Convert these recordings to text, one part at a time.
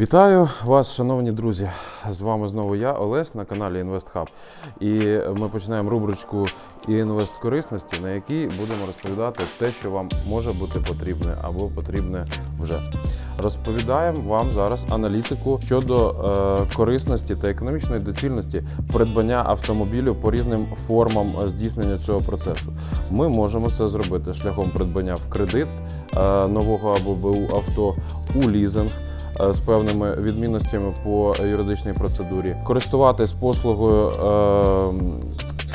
Вітаю вас, шановні друзі! З вами знову я, Олесь, на каналі InvestHub. І ми починаємо рубричку інвест корисності, на якій будемо розповідати те, що вам може бути потрібне або потрібне вже. Розповідаємо вам зараз аналітику щодо е, корисності та економічної доцільності придбання автомобілю по різним формам е, здійснення цього процесу. Ми можемо це зробити шляхом придбання в кредит е, нового або БУ авто у лізинг з певними відмінностями по юридичній процедурі, користуватись послугою. е,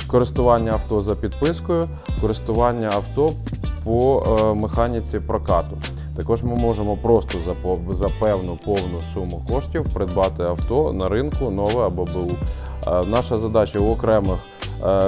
Користування авто за підпискою, користування авто по е, механіці прокату. Також ми можемо просто за, за певну повну суму коштів придбати авто на ринку нове або БУ. Е, Наша задача у окремих е,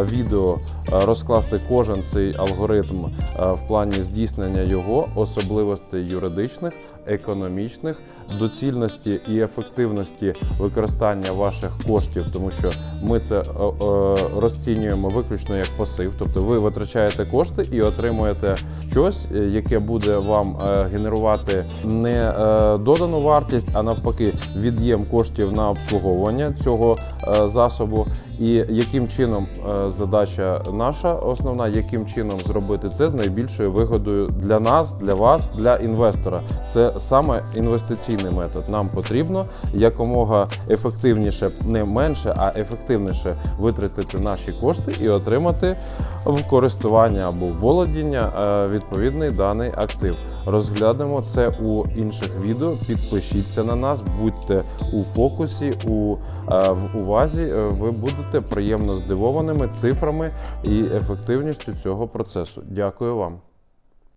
відео е, розкласти кожен цей алгоритм е, в плані здійснення його особливостей юридичних, економічних, доцільності і ефективності використання ваших коштів, тому що ми це е, е, розцінюємо виключно як пасив. Тобто ви витрачаєте кошти і отримуєте щось, е, яке буде вам генерувати не додану вартість, а навпаки, від'єм коштів на обслуговування цього засобу. І яким чином задача наша основна, яким чином зробити це з найбільшою вигодою для нас, для вас, для інвестора. Це саме інвестиційний метод. Нам потрібно якомога ефективніше, не менше, а ефективніше витратити наші кошти і отримати в користування або володіння е, відповідний даний актив. Розглянемо це у інших відео. Підпишіться на нас, будьте у фокусі, у е, в увазі. Е, Ви будете приємно здивованими цифрами і ефективністю цього процесу. Дякую вам.